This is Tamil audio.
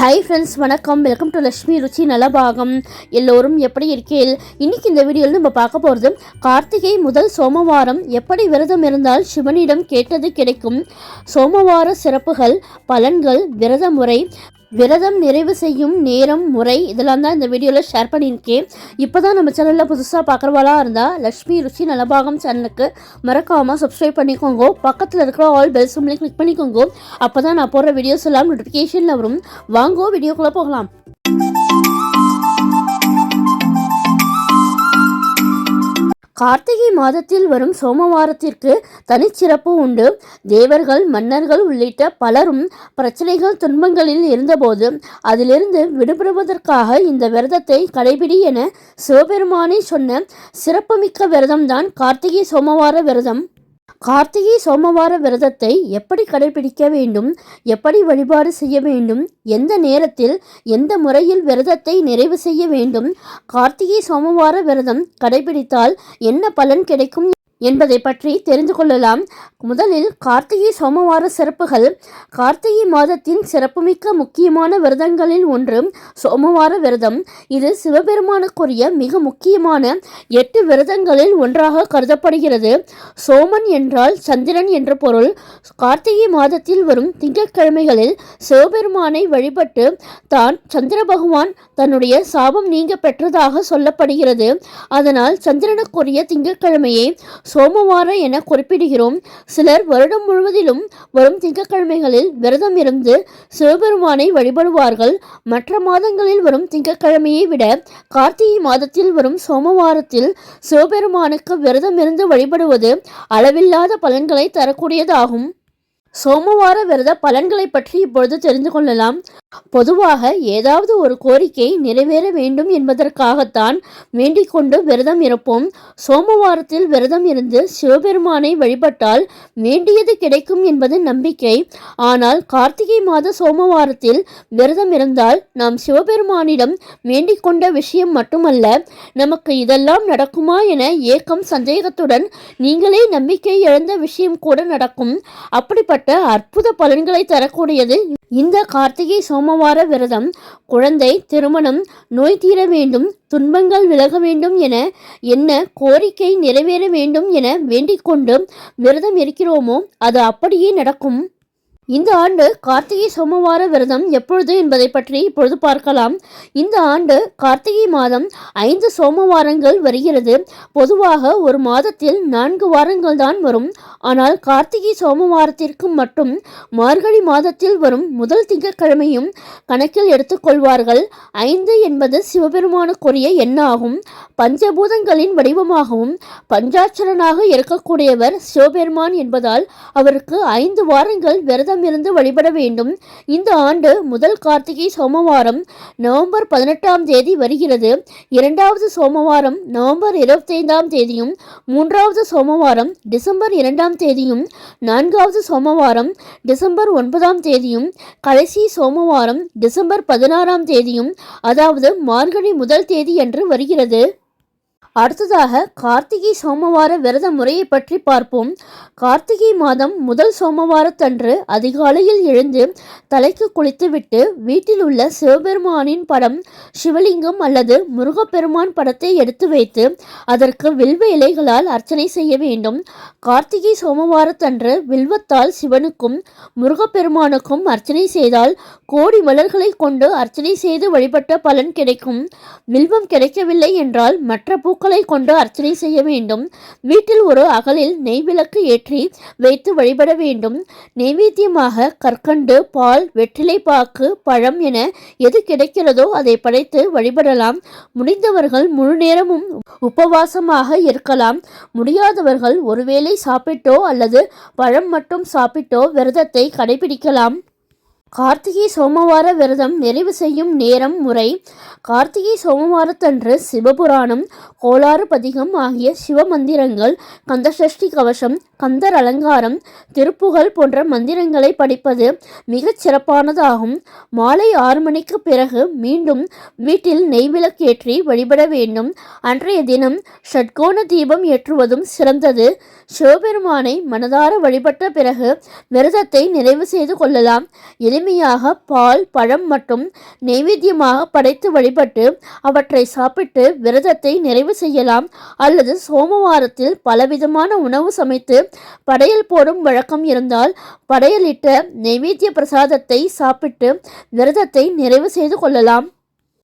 ஹாய் ஃப்ரெண்ட்ஸ் வணக்கம். வெல்கம் டு லக்ஷ்மி ருச்சி நலபாகம் எல்லோரும் எப்படி இருக்கீர்கள்? இன்னைக்கு இந்த வீடியோவில் நம்ம பார்க்க போகிறது கார்த்திகை முதல் சோமவாரம் எப்படி விரதம் இருந்தால் சிவனிடம் கேட்டது கிடைக்கும். சோமவார சிறப்புகள் பலன்கள் விரத முறை விரதம் நிறைவு செய்யும் நேரம் முறை இதெல்லாம் தான் இந்த வீடியோவில் ஷேர் பண்ணியிருக்கேன். இப்போ தான் நம்ம சேனலில் புதுசாக பார்க்குறவாளாக இருந்தால் லக்ஷ்மி ருச்சி நலபாகம் சேனலுக்கு மறக்காமல் சப்ஸ்கிரைப் பண்ணிக்கோங்க. பக்கத்தில் இருக்கிற ஆல் பெல் சிம்லையும் கிளிக் பண்ணிக்கோங்க. அப்போ தான் நான் போடுற வீடியோஸ் எல்லாம் நோட்டிஃபிகேஷனில் வரும். வாங்கோ வீடியோக்குள்ளே போகலாம். கார்த்திகை மாதத்தில் வரும் சோமவாரத்திற்கு தனிச்சிறப்பு உண்டு. தேவர்கள் மன்னர்கள் உள்ளிட்ட பலரும் பிரச்சனைகள் துன்பங்களில் இருந்தபோது அதிலிருந்து விடுபடுவதற்காக இந்த விரதத்தை கடைபிடி என சிவபெருமானே சொன்ன சிறப்புமிக்க விரதம்தான் கார்த்திகை சோமவார விரதம். கார்த்திகை சோமவார விரதத்தை எப்படி கடைபிடிக்க வேண்டும்? எப்படி வழிபாடு செய்ய வேண்டும்? எந்த நேரத்தில் எந்த முறையில் விரதத்தை நிறைவு செய்ய வேண்டும்? கார்த்திகை சோமவார விரதம் கடைபிடித்தால் என்ன பலன் கிடைக்கும் என்பதை பற்றி தெரிந்து கொள்ளலாம். முதலில் கார்த்திகை சோமவார சிறப்புகள். கார்த்திகை மாதத்தின் சிறப்புமிக்க முக்கியமான விரதங்களில் ஒன்று சோமவார விரதம். இது சிவபெருமானுக்குரிய மிக முக்கியமான எட்டு விரதங்களில் ஒன்றாக கருதப்படுகிறது. சோமன் என்றால் சந்திரன் என்ற பொருள். கார்த்திகை மாதத்தில் வரும் திங்கட்கிழமைகளில் சிவபெருமானை வழிபட்டு தான் சந்திர பகவான் தன்னுடைய சாபம் நீங்க பெற்றதாக சொல்லப்படுகிறது. அதனால் சந்திரனுக்குரிய திங்கட்கிழமையை சோமவார என குறிப்பிடுகிறோம். சிலர் வருடம் முழுவதிலும் வரும் திங்கட்கிழமைகளில் விரதம் இருந்து சிவபெருமானை வழிபடுவார்கள். மற்ற மாதங்களில் வரும் திங்கட்கிழமையை விட கார்த்திகை மாதத்தில் வரும் சோமவாரத்தில் சிவபெருமானுக்கு விரதம் இருந்து வழிபடுவது அளவில்லாத பலன்களை தரக்கூடியதாகும். சோமவார விரத பலன்களை பற்றி இப்பொழுது தெரிந்து கொள்ளலாம். பொதுவாக ஏதாவது ஒரு கோரிக்கை நிறைவேற வேண்டும் என்பதற்காகத்தான் வேண்டிக் கொண்டு விரதம் இருப்போம். சோமவாரத்தில் விரதம் இருந்து சிவபெருமானை வழிபட்டால் வேண்டியது கிடைக்கும் என்பது நம்பிக்கை. ஆனால் கார்த்திகை மாத சோமவாரத்தில் விரதம் இருந்தால் நாம் சிவபெருமானிடம் வேண்டிக் கொண்ட விஷயம் மட்டுமல்ல நமக்கு இதெல்லாம் நடக்குமா என ஏக்கம் சந்தேகத்துடன் நீங்களே நம்பிக்கை இழந்த விஷயம் கூட நடக்கும். அப்படிப்பட்ட அற்புத பலன்களை தரக்கூடியது இந்த கார்த்திகை சோமவார விரதம் குழந்தை திருமணம் நோய் தீர வேண்டும் துன்பங்கள் விலக வேண்டும் என என்ன கோரிக்கை நிறைவேற வேண்டும் என வேண்டிக் கொண்டு விரதம் இருக்கிறோமோ அது அப்படியே நடக்கும். இந்த ஆண்டு கார்த்திகை சோமவார விரதம் எப்பொழுது என்பதை பற்றி இப்பொழுது பார்க்கலாம். இந்த ஆண்டு கார்த்திகை மாதம் ஐந்து சோமவாரங்கள் வருகிறது. பொதுவாக ஒரு மாதத்தில் நான்கு வாரங்கள் தான் வரும். ஆனால் கார்த்திகை சோமவாரத்திற்கு மட்டும் மார்கழி மாதத்தில் வரும் முதல் திங்கட்கிழமையும் கணக்கில் எடுத்துக்கொள்வார்கள். ஐந்து என்பது சிவபெருமானுக்குரிய எண்ணாகும். பஞ்சபூதங்களின் வடிவமாகவும் பஞ்சாட்சரனாக இருக்கக்கூடியவர் சிவபெருமான் என்பதால் அவருக்கு ஐந்து வாரங்கள் விரதம் இருந்து வழிபட வேண்டும். இந்த ஆண்டு முதல் கார்த்திகை சோமவாரம் நவம்பர் பதினெட்டாம் தேதி வருகிறது. இரண்டாவது சோமவாரம் நவம்பர் இருபத்தைந்தாம் தேதியும் மூன்றாவது சோமவாரம் டிசம்பர் இரண்டாம் தேதியும் நான்காவது சோமவாரம் டிசம்பர் ஒன்பதாம் தேதியும் கடைசி சோமவாரம் டிசம்பர் பதினாறாம் தேதியும் அதாவது மார்கழி முதல் தேதி என்று வருகிறது. அடுத்ததாக கார்த்திகை சோமவார விரத முறையை பற்றி பார்ப்போம். கார்த்திகை மாதம் முதல் சோமவாரத்தன்று அதிகாலையில் எழுந்து தலைக்கு குளித்துவிட்டு வீட்டில் உள்ள சிவபெருமானின் படம் சிவலிங்கம் அல்லது முருகப்பெருமான் படத்தை எடுத்து வைத்து அதற்கு வில்வ இலைகளால் அர்ச்சனை செய்ய வேண்டும். கார்த்திகை சோமவாரத்தன்று வில்வத்தால் சிவனுக்கும் முருகப்பெருமானுக்கும் அர்ச்சனை செய்தால் கோடி மலர்களை கொண்டு அர்ச்சனை செய்து வழிபட்ட பலன் கிடைக்கும். வில்வம் கிடைக்கவில்லை என்றால் மற்ற பூ பூக்களை கொண்டு அர்ச்சனை செய்ய வேண்டும். வீட்டில் ஒரு அகலில் நெய் விளக்கு ஏற்றி வைத்து வழிபட வேண்டும். நெய்வேத்தியமாக கற்கண்டு பால் வெற்றிலை பாக்கு பழம் என எது கிடைக்கிறதோ அதை படைத்து வழிபடலாம். முடிந்தவர்கள் முழு நேரமும் உபவாசமாக இருக்கலாம். முடியாதவர்கள் ஒருவேளை சாப்பிட்டோ அல்லது பழம் மட்டும் சாப்பிட்டோ விரதத்தை கடைபிடிக்கலாம். கார்த்திகை சோமவார விரதம் நிறைவு செய்யும் நேரம் முறை. கார்த்திகை சோமவாரத்தன்று சிவபுராணம் கோளாறு பதிகம் ஆகிய சிவமந்திரங்கள் கந்தசஷ்டி கவசம் கந்தர் அலங்காரம் திருப்புகழ் போன்ற மந்திரங்களை படிப்பது மிகச் சிறப்பானதாகும். மாலை ஆறு மணிக்கு பிறகு மீண்டும் வீட்டில் நெய்விளக்கேற்றி வழிபட வேண்டும். அன்றைய தினம் ஷட்கோண தீபம் ஏற்றுவதும் சிறந்தது. சிவபெருமானை மனதார வழிபட்ட பிறகு விரதத்தை நிறைவு செய்து கொள்ளலாம். எளிமையாக பால் பழம் மற்றும் நெய்வேத்தியமாக படைத்து வழிபட்டு அவற்றை சாப்பிட்டு விரதத்தை நிறைவு செய்யலாம். அல்லது சோமவாரத்தில் பலவிதமான உணவு சமைத்து படையல் போடும் வழக்கம் இருந்தால் படையலிட்ட நெய்வேத்திய பிரசாதத்தை சாப்பிட்டு விரதத்தை நிறைவு செய்து கொள்ளலாம்.